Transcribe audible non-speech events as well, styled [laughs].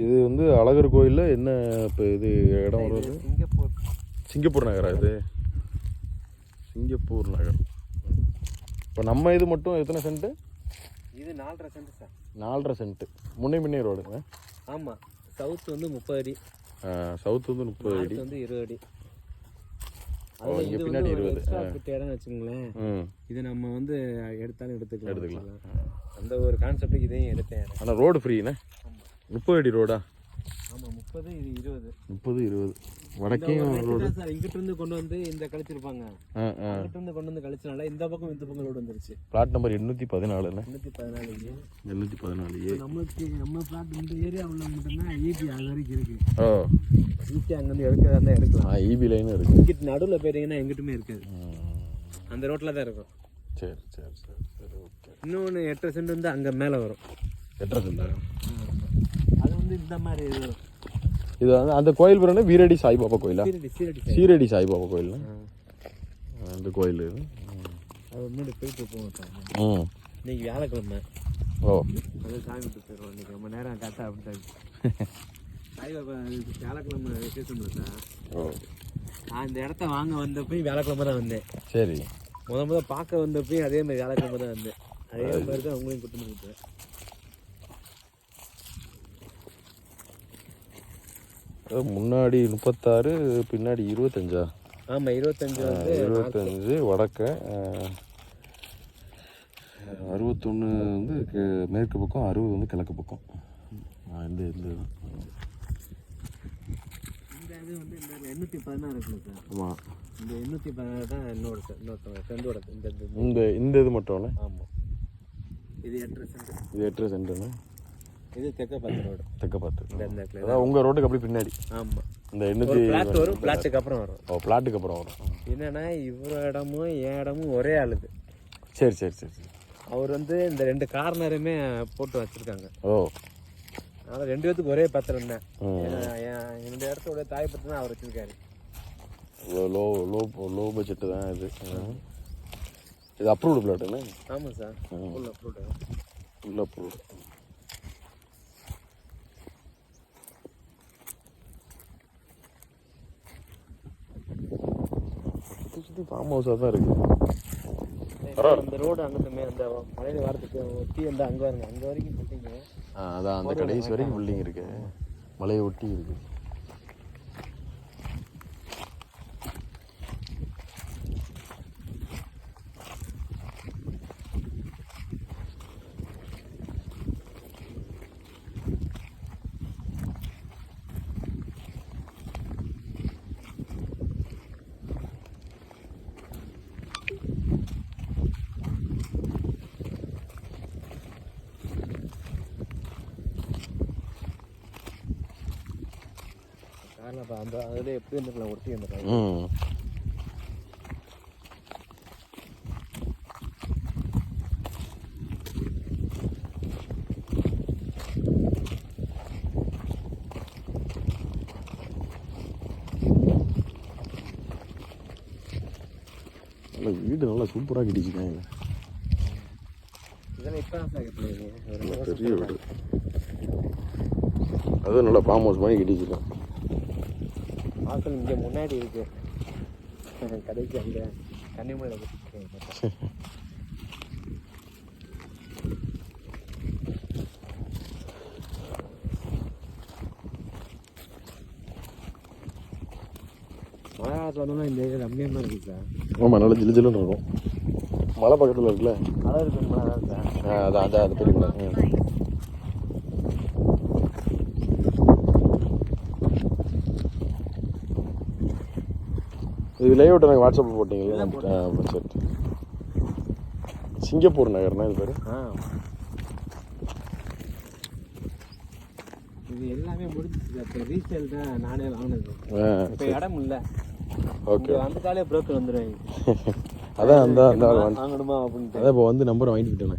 இது வந்து அழகர் கோயிலில் என்ன இப்போ இது இடம் வருது சிங்கப்பூர். சிங்கப்பூர் நகரா இது? சிங்கப்பூர் நகர். இப்போ நம்ம இது மட்டும் எத்தனை சென்ட்டு? இது நாலரை சென்ட் சார். நாலரை சென்ட்டு. முன்னே பின்னே ரோடுங்க ஆமாம் சவுத் வந்து முப்பது அடி. சவுத் வந்து முப்பது அடி. வந்து இருபது அடி. இங்க பின்னாடி இருபது. இடம்னு வச்சுக்கோங்களேன். ம். இது நம்ம வந்து எடுத்தாலும் எடுத்துக்கலாம் எடுத்துக்கலாம். அந்த ஒரு கான்செப்ட்டுக்கு இதையும் எடுத்தேன். ஆனால் ரோடு ஃப்ரீண்ணே முப்பது அடி ரோடா? ஆமாம் முப்பது இது இருபது. முப்பது இருபது. வடக்கையும் ரோடு. சார் இங்கிட்ட இருந்து கொண்டு வந்து இந்த கழிச்சிருப்பாங்க. இருந்து கொண்டு வந்து கழிச்சனால இந்த பக்கம் இந்த பக்கம் ரோடு வந்துருச்சு. பிளாட் நம்பர் எண்ணூற்றி பதினாலுண்ணே முன்னூற்றி பதினாலு. எண்ணூற்றி பதினாலு ஏ. நம்மளுக்கு நம்ம பிளாட் இந்த ஏரியா உள்ள மட்டும்தான் ஈபி அது வரைக்கும் இருக்கு. ஓ. ஈஸியாக அங்கேருந்து எடுக்கிறதா இருந்தால் எடுக்கலாம். இபி லைனும் இருக்கு. இங்கிட்டு நடுவில் போயிருந்தீங்கன்னா எங்கிட்டுமே இருக்காது. அந்த ரோட்டில் தான் இருக்கும். சரி சரி சரி சரி ஓகே. இன்னொன்று எட்டரை சென்ட் வந்து அங்கே மேலே வரும். எட்டரை சென்டா வந்து இந்த மாதிரி இது. வந்து அந்த கோயில் என்ன? வீரடி சாய்பாபா கோயிலா? சீரடி சாய்பாபா. கோயில். அந்த கோயில் அது முன்னாடி போயிட்டு போவோம் இன்னைக்கு வியாழக்கிழமை. ஓ. அது சாமி போயிடுவோம் இன்னைக்கு ரொம்ப நேரம் கரெக்டாக அப்படிட்டாங்க [laughs] சாய்பாபா வியாழக்கிழமை விசேஷம் சார் ஓ. நான் இந்த இடத்த வாங்க வந்தப்பயும் வியாழக்கிழமை தான் வந்தேன். சரி. முத முத பார்க்க வந்தப்பயும் அதே மாதிரி வியாழக்கிழமை தான் வந்தேன். அதே மாதிரி தான் உங்களையும் கூட்டு வந்து முன்னாடி முப்பத்தாறு பின்னாடி இருபத்தஞ்சா? ஆமாம் இருபத்தஞ்சு வந்து இருபத்தஞ்சு வடக்க. அறுபத்தொன்று வந்து மேற்கு பக்கம் அறுபது வந்து கிழக்கு பக்கம். இந்த இந்த. இது. இந்த இது வந்து இந்த எண்ணூற்றி பதினாறு ஆமாம் இந்த எண்ணூற்றி பதினாறு தான் என்னோட இன்னொருத்தவங்க ஃப்ரெண்டோட இந்த இந்த- இது மட்டும்ண்ணே ஆமாம் இது எட்டரை சென்ட் இது எட்டரை சென்ட்டுண்ணே இது தெற்க பார்த்த ரோடு இடத்துல அதான் உங்கள் ரோட்டுக்கு அப்படி பின்னாடி. ஆமாம் இந்த எண்ணூற்றி பிளாட் வரும் பிளாட்டுக்கு அப்புறம் வரும். ஓ பிளாட்டுக்கு அப்புறம் வரும். என்னன்னா இவர் இடமும் என் இடமும் ஒரே ஆளுது. சரி சரி சரி சரி. அவர் வந்து இந்த ரெண்டு கார்னருமே போட்டு வச்சிருக்காங்க. ஓ. அதனால் ரெண்டு பேத்துக்கு ஒரே பத்திரம் தான். ம். ஏன்னா, என் இந்த இடத்தோட தாய் பத்திரம் தான் அவர் வச்சிருக்காரு. லோ லோ லோ பட்ஜெட்டு தான் இது. இது அப்ரூவ்டு பிளாட்டுண்ணே ஆமாம் sir full approved full approved சுற்றி ஃபார்ம் ஹவுஸாக தான் இருக்குது இந்த ரோடு அங்கிட்டு மே அந்த மலையில வரதுக்கு ஒட்டி அந்த அங்கே வருங்க அங்கே வரைக்கும் போட்டீங்க. ஆ அதான் அந்த கடைசி வரைக்கும் பில்டிங் இருக்கு. மலையை ஒட்டி இருக்கு. அப்போ அந்த அதில் எப்படி இருந்துக்கலாம் ஒட்டி வந்துருக்காங்க ம். நல்ல வீடு நல்லா சூப்பராக இப்போ நல்ல பெரிய வீடு. அதுவும் நல்லா ஃபார்ம் ஹவுஸ் மாதிரி கட்டிச்சிருக்கான் வாசல் இங்கே முன்னாடி இருக்கு. [laughs] கடைக்கு அங்கே கன்னிமலை மழை காலத்தில் வந்தோம்னா இந்த ஏரியா ரம்மியமாக இருக்கு சார். ஆமாம் நல்லா ஜிலு ஜிலுன்னு இருக்கும். மலை பக்கத்தில் இருக்குல்ல? மழை இருக்கு மழை தான் சார். ஆ அதான் அதான் அது பெரிய மலை இது லேஅவுட் எனக்கு வாட்ஸ்அப்பில் போட்டிங்களா? சரி. சிங்கப்பூர் நகர்னா இது பேர்? இது எல்லாமே முடிஞ்சிச்சு இப்போ ரீசேல் தான் நானே வாங்கினது. இப்போ இடம் இல்லை. ஓகே இங்கே வந்துட்டாலே broker வந்துடுவாங்க அதான் அந்த அந்த வாங்கணுமா அப்படின்ட்டு. அதான் இப்போ வந்து நம்பர் வாங்கிட்டு விட்டேனே